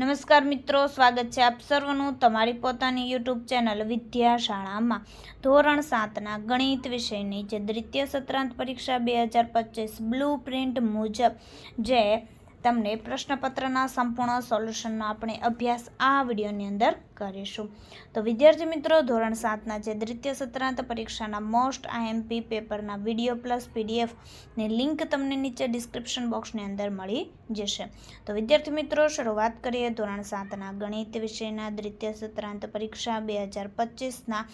નમસ્કાર મિત્રો, સ્વાગત છે આપ સર્વનું તમારી પોતાની યુટ્યુબ ચેનલ વિદ્યાશાળામાં. ધોરણ સાતના ગણિત વિષયની જે દ્વિતીય સત્રાંત પરીક્ષા બે હજાર પચીસ બ્લુ પ્રિન્ટ મુજબ જે તમને પ્રશ્નપત્રના સંપૂર્ણ સોલ્યુશનનો આપણે અભ્યાસ આ વિડીયોની અંદર કરીશું. તો વિદ્યાર્થી મિત્રો, ધોરણ સાતના જે દ્વિતીય સત્રાંત પરીક્ષાના મોસ્ટ આઈએમપી પેપરના વીડિયો પ્લસ પીડીએફની લિંક તમને નીચે ડિસ્ક્રિપ્શન બોક્સની અંદર મળી જશે. તો વિદ્યાર્થી મિત્રો, શરૂઆત કરીએ ધોરણ સાતના ગણિત વિષયના દ્વિતીય સત્રાંત પરીક્ષા બે હજાર પચીસના.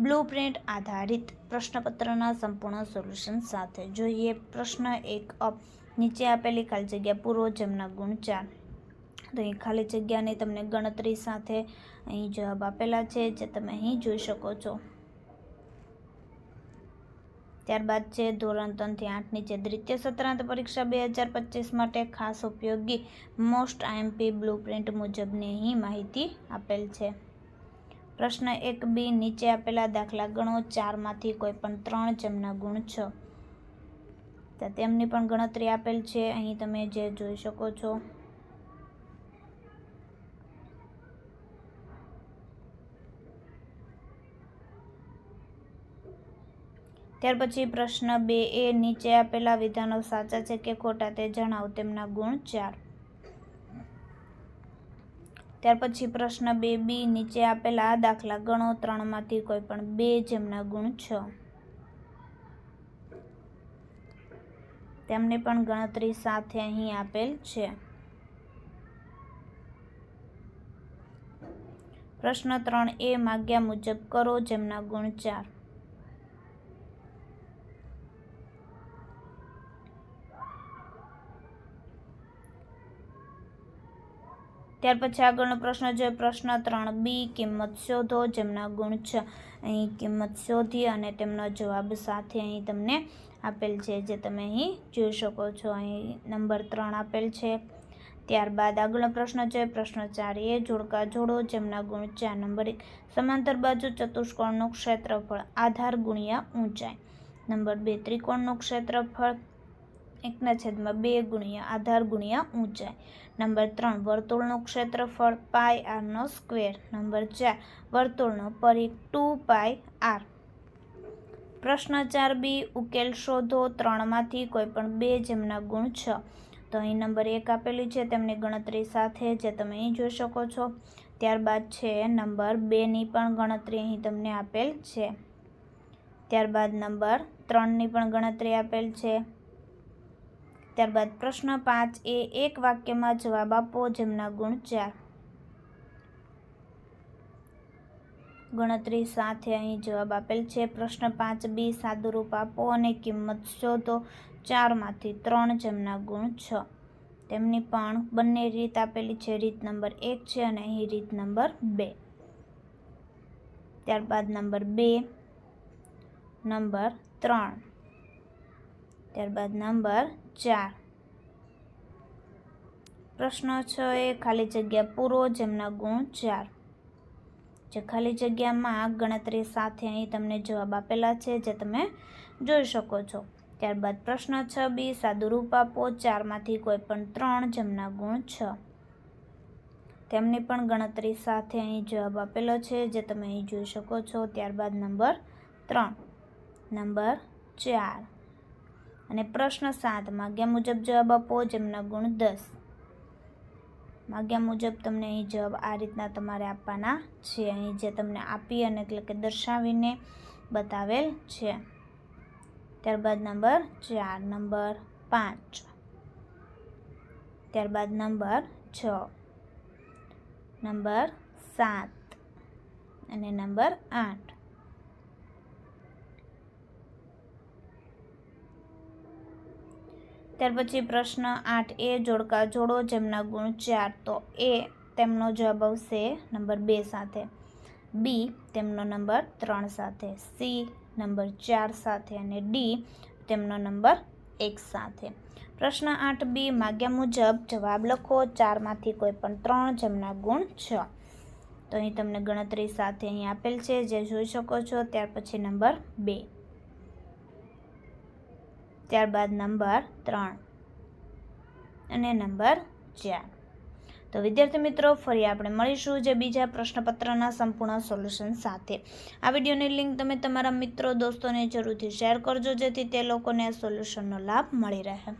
બ્લુ પ્રિન્ટ આધારિત પ્રશ્નપત્રના સંપૂર્ણ સોલ્યુશન સાથે. જોઈએ, પ્રશ્ન એક, અપ, નીચે આપેલી ખાલી જગ્યા પૂરો જેમના ગુણ ચાર. તો અહીં ખાલી જગ્યાની તમને ગણતરી સાથે અહીં જવાબ આપેલા છે, જે તમે અહીં જોઈ શકો છો. ત્યારબાદ છે, ધોરણ ત્રણથી આઠની જે દ્વિતીય સત્રાંત પરીક્ષા બે હજાર પચીસ માટે ખાસ ઉપયોગી મોસ્ટ આઈએમપી બ્લુ પ્રિન્ટ મુજબની અહીં માહિતી આપેલ છે. પ્રશ્ન એક બી, નીચે આપેલા દાખલા ગણો ચારમાંથી કોઈ પણ ત્રણ જેમના ગુણ છ. તો તેમની પણ ગણતરી આપેલ છે. અહીં તમે જે જોઈ શકો છો. ત્યાર પછી પ્રશ્ન બે એ, નીચે આપેલા વિધાનો સાચા છે કે ખોટા તે જણાવો તેમના ગુણ ચાર. ત્યાર પછી પ્રશ્ન બે, બી નીચે આપેલા આ દાખલા ગણો ત્રણમાંથી કોઈ પણ બે જેમના ગુણ છ. તેમને પણ ગણતરી સાથે અહીં આપેલ છે. પ્રશ્ન ત્રણ એ માગ્યા મુજબ કરો જેમના ગુણ ચાર. ત્યાર પછી આગળનો પ્રશ્ન છે, પ્રશ્ન ત્રણ, બી, કિંમત શોધો, જેમના ગુણ છે, અહીં કિંમત શોધી અને તેમનો જવાબ સાથે અહીં તમને આપેલ છે, જે તમે અહીં જોઈ શકો છો. અહીં નંબર ત્રણ આપેલ છે. ત્યારબાદ આગળનો પ્રશ્ન છે, પ્રશ્ન ચાર એ, જોડકા જોડો, જેમના ગુણ ચાર નંબર એક. સમાંતર બાજુ ચતુષ્કોણનું ક્ષેત્રફળ, આધાર ગુણ્યા ઊંચાઈ. નંબર બે, ત્રિકોણનું ક્ષેત્રફળ એકના છેદમાં બે ગુણ્યા આધાર ગુણ્યા ઊંચાઈ. નંબર ત્રણ, વર્તુળનું ક્ષેત્રફળ પાય આરનો સ્ક્વેર. નંબર ચાર, વર્તુળનો પરિઘ ટુ પાય આર. પ્રશ્ન ચાર બી, ઉકેલ શોધો. ત્રણમાંથી કોઈ પણ બે જેમના ગુણ છ. તો અહીં નંબર એક આપેલી છે, તેમની ગણતરી સાથે જે તમે અહીં જોઈ શકો છો. ત્યારબાદ છે નંબર બેની પણ ગણતરી અહીં તમને આપેલ છે. ત્યારબાદ નંબર ત્રણની પણ ગણતરી આપેલ છે. ત્યારબાદ પ્રશ્ન પાંચ એ એક વાક્યમાં જવાબ આપો જેમના ગુણ ચાર. ગણતરી સાથે અહીં જવાબ આપેલ છે. પ્રશ્ન પાંચ બી સાદુરૂપ આપો અને કિંમત શોધો. ચારમાંથી ત્રણ જેમના ગુણ છ. તેમની પણ બંને રીત આપેલી છે. રીત નંબર એક છે અને અહીં રીત નંબર બે. ત્યારબાદ નંબર બે, નંબર ત્રણ. ત્યારબાદ નંબર ચાર. પ્રશ્ન છ એ ખાલી જગ્યા પૂરો જેમના ગુણ ચાર. જે ખાલી જગ્યામાં ગણતરી સાથે અહીં તમને જવાબ આપેલા છે, જે તમે જોઈ શકો છો. ત્યારબાદ પ્રશ્ન છ બી, સાદુરૂપ આપો, ચારમાંથી કોઈ પણ ત્રણ જેમના ગુણ છ. તેમની પણ ગણતરી સાથે અહીં જવાબ આપેલો છે, જે તમે અહીં જોઈ શકો છો. ત્યારબાદ નંબર ત્રણ. નંબર ચાર. અને પ્રશ્ન સાત, માગ્યા મુજબ જવાબ આપો, જેમના ગુણ દસ. માગ્યા મુજબ તમને અહીં જવાબ આ રીતના તમારે આપવાના છે. અહીં જે તમને આપી અને એટલે કે દર્શાવીને બતાવેલ છે. ત્યારબાદ નંબર ચાર, નંબર પાંચ. ત્યારબાદ નંબર છ. નંબર સાત. અને નંબર આઠ. ત્યાર પછી પ્રશ્ન આઠ એ જોડકા જોડો જેમના ગુણ ચાર, તો એ તેમનો જવાબ આવશે નંબર બે સાથે. બી તેમનો નંબર ત્રણ સાથે. સી નંબર ચાર સાથે અને ડી તેમનો નંબર એક સાથે. પ્રશ્ન આઠ બી માગ્યા મુજબ જવાબ લખો. ચારમાંથી કોઈ પણ ત્રણ જેમના ગુણ છ. તો અહીં તમને ગણતરી સાથે અહીં આપેલ છે. જે જોઈ શકો છો ત્યાર પછી નંબર બે. ત્યારબાદ નંબર ત્રણ અને નંબર ચાર. તો વિદ્યાર્થી મિત્રો, ફરી આપણે મળીશું જે બીજા પ્રશ્નપત્રના સંપૂર્ણ સોલ્યુશન સાથે. આ વિડીયોની લિંક તમે તમારા મિત્રો, દોસ્તોને જરૂરથી શેર કરજો જેથી તે લોકોને આ સોલ્યુશનનો લાભ મળી રહે.